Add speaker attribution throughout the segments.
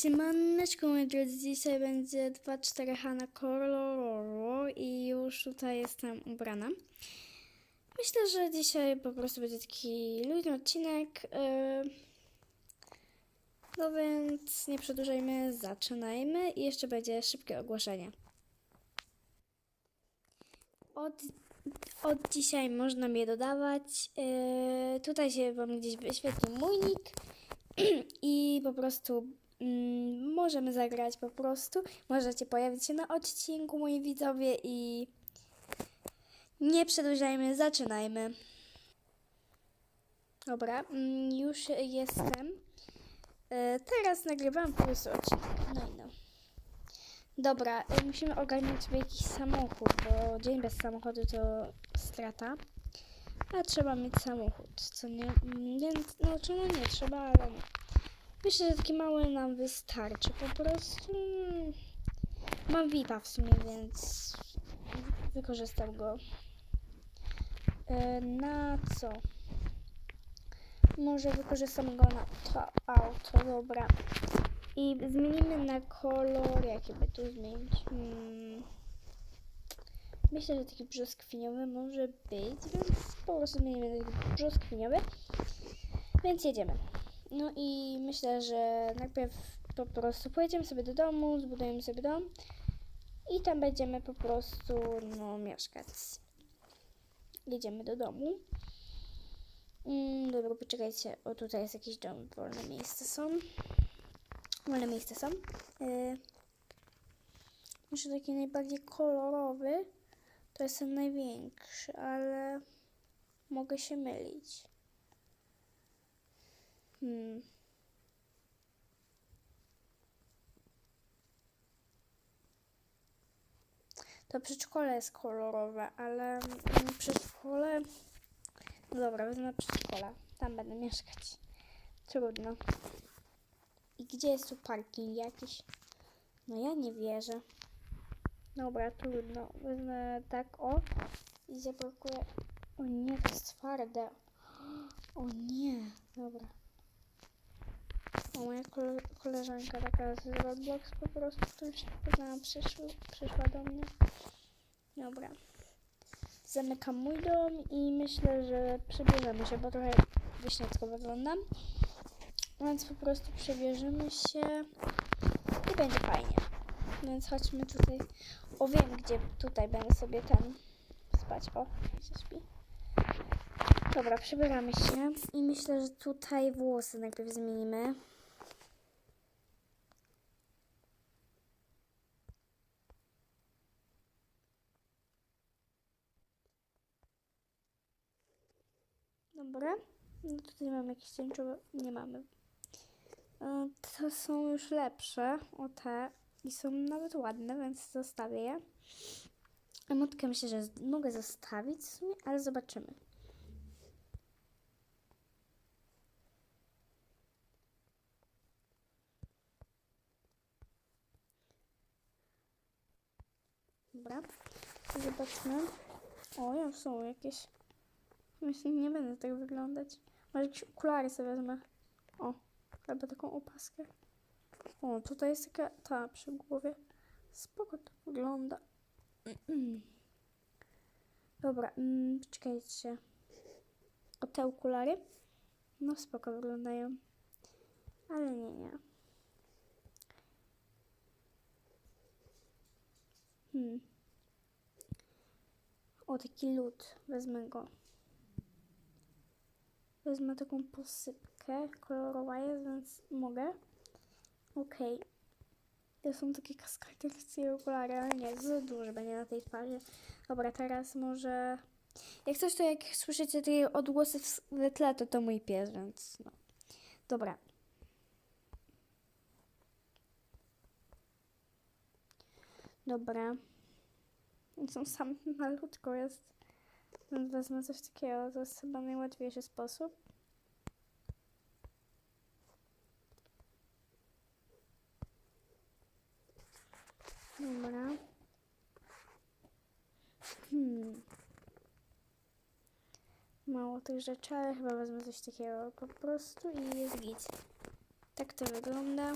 Speaker 1: Siemaneczko moi drodzy, dzisiaj będzie 2-4H na i już tutaj jestem ubrana. Myślę, że dzisiaj po prostu będzie taki luźny odcinek. Yy. No więc nie przedłużajmy, zaczynajmy i jeszcze będzie szybkie ogłoszenie. Od, od dzisiaj można mnie dodawać. Yy, tutaj się Wam gdzieś wyświetli mój nick i po prostu mm, możemy zagrać po prostu. Możecie pojawić się na odcinku, moi widzowie i nie przedłużajmy, zaczynajmy. Dobra, mm, już jestem. E, teraz nagrywam prostu odcinek. No i no. Dobra, e, musimy ogarnąć sobie jakiś samochód, bo dzień bez samochodu to strata. A trzeba mieć samochód, co nie? Mm, Więc, no czemu nie trzeba, ale nie. Myślę, że taki mały nam wystarczy. Po prostu mam VIPa w sumie, więc wykorzystam go. E, na co? Może wykorzystam go na to auto, dobra. I zmienimy na kolor, jaki by tu zmienić? Hmm. Myślę, że taki brzoskwiniowy może być, więc po prostu zmienimy na taki brzoskwiniowy. Więc jedziemy. No i myślę, że najpierw po prostu pojedziemy sobie do domu, zbudujemy sobie dom i tam będziemy po prostu no, mieszkać. Jedziemy do domu. Mm, dobra, poczekajcie. O, tutaj jest jakiś dom, wolne miejsca są. Wolne miejsca są. Yy, może taki najbardziej kolorowy. To jest ten największy, ale mogę się mylić. Hmm. To przedszkole jest kolorowe, ale mm, przedszkole... No dobra, wezmę przedszkole. Tam będę mieszkać. Trudno. I gdzie jest tu parking jakiś? No ja nie wierzę. Dobra, trudno. Wezmę tak o i zablokuję. O nie, to jest twarde. O nie, dobra. Moja kole koleżanka taka z Roblox po prostu, którą się poznałam, przyszła, przyszła do mnie. Dobra. Zamykam mój dom i myślę, że przebierzemy się, bo trochę wyśniacko wyglądam. Więc po prostu przebierzemy się i będzie fajnie. Więc chodźmy tutaj. O, wiem, gdzie tutaj będę sobie ten spać. O, się śpi. Dobra, przebieramy się i myślę, że tutaj włosy najpierw zmienimy. Dobra. No tutaj mamy jakieś tęczowe. Nie mamy. E, To są już lepsze. O te. I są nawet ładne, więc zostawię je. Emotkę myślę, że mogę zostawić w sumie, ale zobaczymy. Dobra. Zobaczmy. O, są jakieś. Myślę, nie będę tak wyglądać. Może jakieś okulary sobie wezmę. O, albo taką opaskę. O, tutaj jest taka ta przy głowie. Spoko to wygląda. Dobra, mm, czekajcie. O te okulary? No spoko wyglądają. Ale nie, nie. Hmm. O, taki lód. Wezmę go. Wezmę taką posypkę. Kolorowa jest, więc mogę. Okej. To są takie kaskaderskie okulary, ale nie, za będzie na tej twarzy. Dobra, teraz może... Jak coś, to jak słyszycie te odgłosy w tle, to to mój pies, więc no. Dobra. Dobra. Są sam malutko jest. Wezmę coś takiego, to jest chyba najłatwiejszy sposób. Dobra. Hmm. Mało tych rzeczy, ale chyba wezmę coś takiego po prostu i jest git. Tak to wygląda.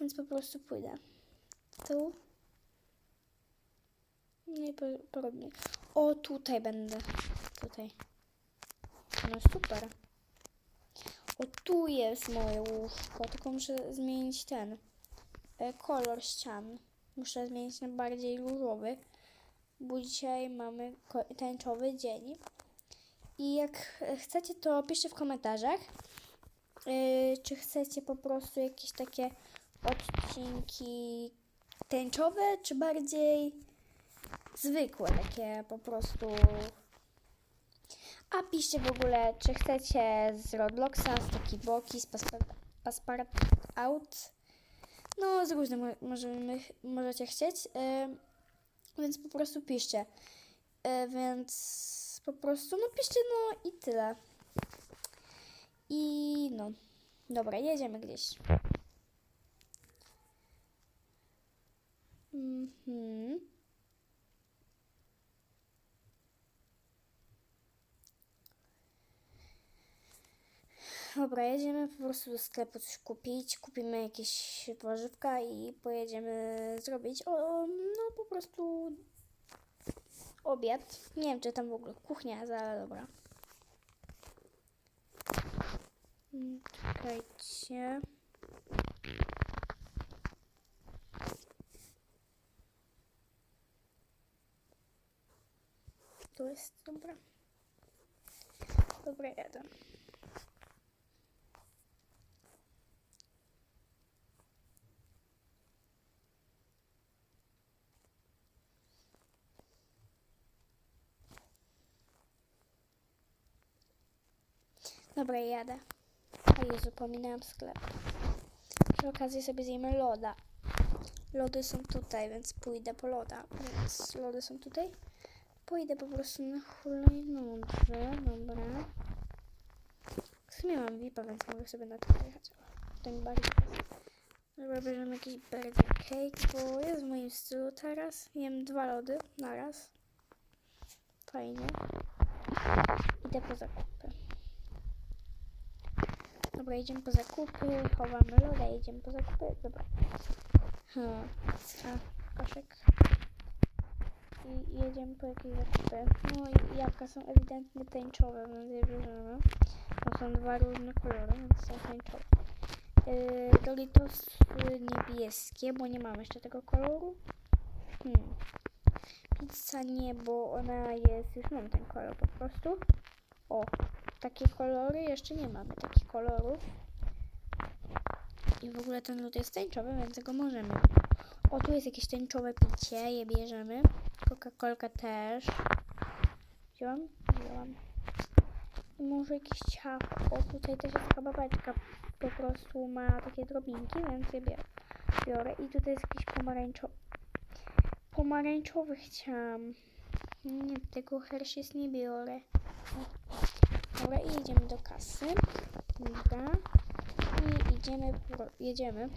Speaker 1: Więc po prostu pójdę. Tu. Podobnie. O, tutaj będę. Tutaj. No super. O, tu jest moje łóżko. Tylko muszę zmienić ten e, kolor ścian. Muszę zmienić na bardziej różowy. Bo dzisiaj mamy tęczowy dzień. I jak chcecie, to piszcie w komentarzach, yy, czy chcecie po prostu jakieś takie odcinki tęczowe, czy bardziej zwykłe, takie po prostu. A piszcie w ogóle, czy chcecie z Robloxa, z Toki Boki, z Passport, Passport Out. No, z różnych mo- możemy, możecie chcieć. Yy, więc po prostu piszcie. Yy, więc po prostu, no piszcie, no i tyle. I no. Dobra, jedziemy gdzieś. Mhm. Dobra, jedziemy po prostu do sklepu coś kupić. Kupimy jakieś warzywka i pojedziemy zrobić o, no po prostu obiad. Nie wiem, czy tam w ogóle kuchnia ale dobra. Mm, Czekajcie. Tu jest, dobra. Dobra, jadę. Dobra, jadę. O Jezu, pominęłam sklep. Przy okazji sobie zjemy loda. Lody są tutaj, więc pójdę po loda. Więc lody są tutaj. Pójdę po prostu na hulajnodze. Dobra. W sumie mam VIPa, więc mogę sobie na to pojechać. Mi bardziej. Dobra, bierzemy jakiś birthday cake, bo jest w moim stylu teraz. Jem dwa lody na raz. Fajnie. Idę po zakupy. Dobra, idziemy po zakupy, chowamy loda, idziemy po zakupy. Dobra. Hmm. A, koszyk. I jedziemy po jakieś zakupy. No i jabłka są ewidentnie tęczowe, więc je bierzemy. To są dwa różne kolory, więc są tęczowe. Yy, Doritos niebieskie, bo nie mam jeszcze tego koloru. Hmm. Pizza nie, bo ona jest, już mam ten kolor po prostu. O, takie kolory jeszcze nie mamy takich kolorów. I w ogóle ten lód jest tęczowy, więc go możemy. O, tu jest jakieś tęczowe picie, je bierzemy. Coca-Colka też. Wziąłam? Wziąłam. I może jakiś ciacho. O, tutaj też jest taka babeczka. Po prostu ma takie drobinki, więc je biorę. biorę. I tutaj jest jakiś pomarańczowy. Pomarańczowy chciałam. Nie, tego Hershey's nie biorę. Dobra, i jedziemy do kasy. Dobra. I idziemy, jedziemy.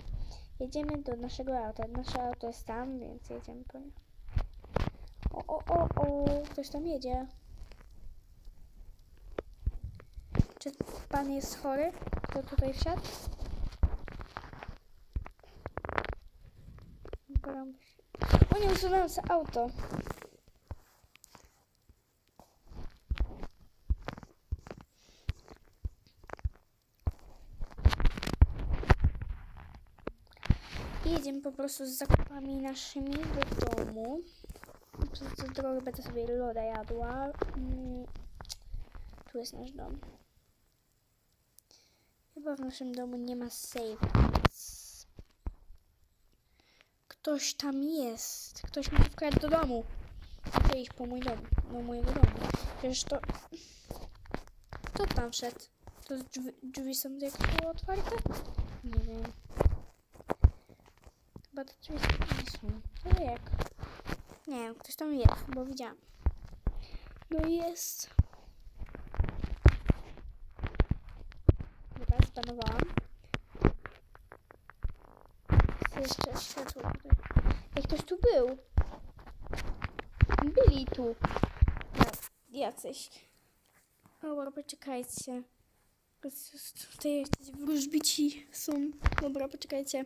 Speaker 1: Jedziemy do naszego auta. Nasze auto jest tam, więc jedziemy po nie. O, o, o, o, ktoś tam jedzie. Czy pan jest chory? Kto tutaj wsiadł? O nie, usunąłem auto. Jedziemy po prostu z zakupami naszymi do domu. Przez drogę będę sobie loda jadła. Mm, Tu jest nasz dom. Chyba w naszym domu nie ma save. więc Ktoś tam jest. Ktoś mi wkradł do domu. Muszę iść po mój dom. Do mojego domu. Przecież to... Kto tam wszedł? To drzwi, drzwi są jakieś otwarte? Nie wiem. Chyba te drzwi nie są. To jak? Nie wiem, ktoś tam jest, bo widziałam. No jest. Dobra, zbanowałam. Jest jeszcze światło. Jak ktoś tu był. Byli tu. No, jacyś. Dobra, poczekajcie. Tutaj jacyś wróżbici są. Dobra, poczekajcie.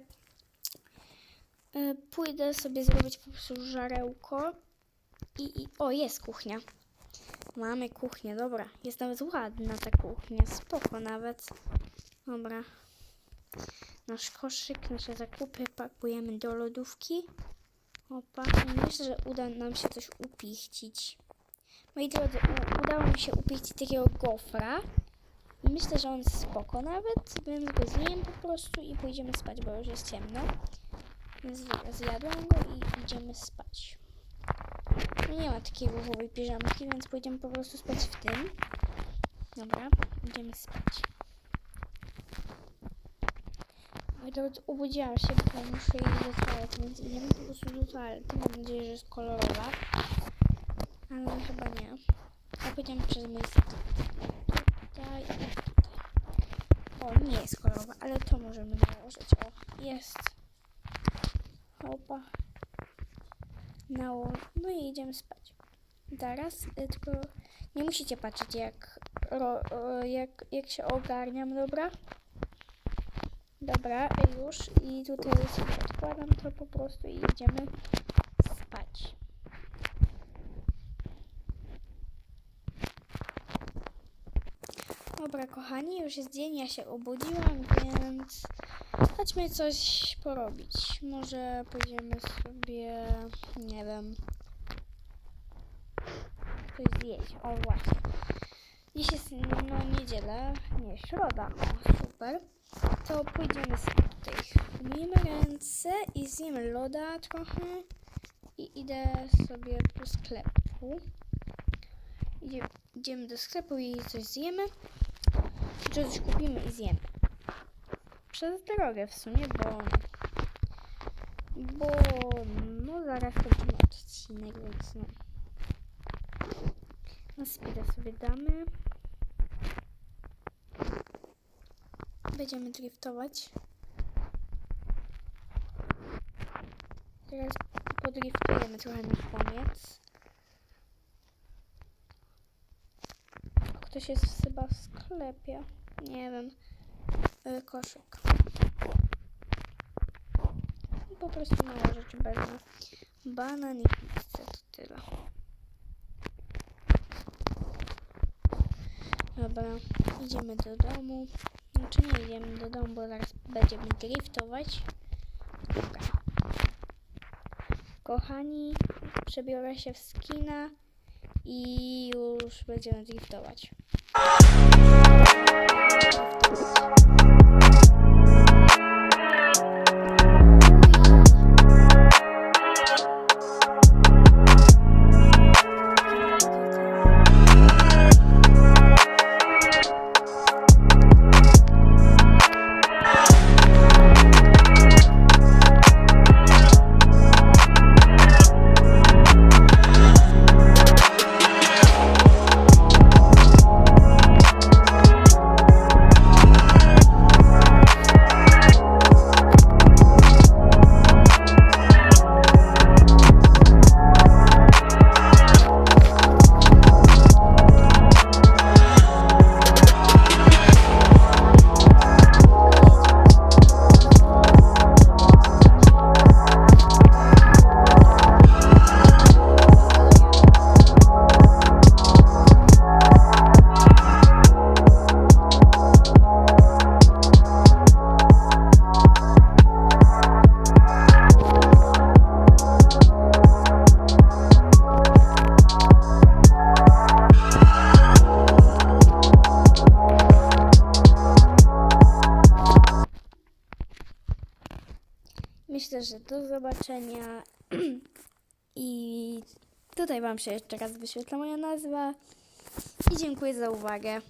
Speaker 1: Y, Pójdę sobie zrobić po prostu żarełko. I, i o, jest kuchnia. Mamy kuchnię, dobra. Jest nawet ładna ta kuchnia, spoko nawet. Dobra. Nasz koszyk, nasze zakupy pakujemy do lodówki. Opa, myślę, że uda nam się coś upichcić. Moi drodzy, udało mi się upichcić takiego gofra. Myślę, że on jest spoko nawet, więc go zjem po prostu i pójdziemy spać, bo już jest ciemno. Zjadłam go i idziemy spać. No nie ma takiej ruchowej piżamki, więc pójdziemy po prostu spać w tym. Dobra, idziemy spać. Drodzy, obudziłam się, bo muszę iść do toalety, więc idziemy po prostu do toalety. Mam nadzieję, że jest kolorowa. Ale chyba nie. A pójdziemy przez sklep. Tutaj i tutaj. O, nie jest kolorowa, ale to możemy nałożyć. O, jest. Opa. Nało... No i idziemy spać. Teraz, y, tylko nie musicie patrzeć jak, ro, jak, jak się ogarniam, dobra? Dobra, już. I tutaj sobie odkładam to po prostu i idziemy spać. Dobra, kochani, już jest dzień, ja się obudziłam, więc chodźmy coś porobić. Może pójdziemy sobie, nie wiem, coś zjeść. O, właśnie. Dziś jest no niedziela, nie, środa. O, super. To pójdziemy sobie tutaj, umyjemy ręce i zjemy loda trochę. I idę sobie do sklepu. Idzie, idziemy do sklepu i coś zjemy. Coś kupimy i zjemy. Przez drogę w sumie, bo... Bo... No zaraz kończymy odcinek, więc no... Na speeda sobie damy. Będziemy driftować. Teraz podriftujemy trochę na koniec. Ktoś jest chyba w sklepie. Nie wiem. Koszyk. Po prostu mało rzeczy wezmę. Banan i pizzę to tyle. Dobra, idziemy do domu. Znaczy nie idziemy do domu, bo zaraz będziemy driftować. Dobra. Kochani, przebiorę się w skina i już będziemy driftować. I tutaj Wam się jeszcze raz wyświetla moja nazwa. I dziękuję za uwagę.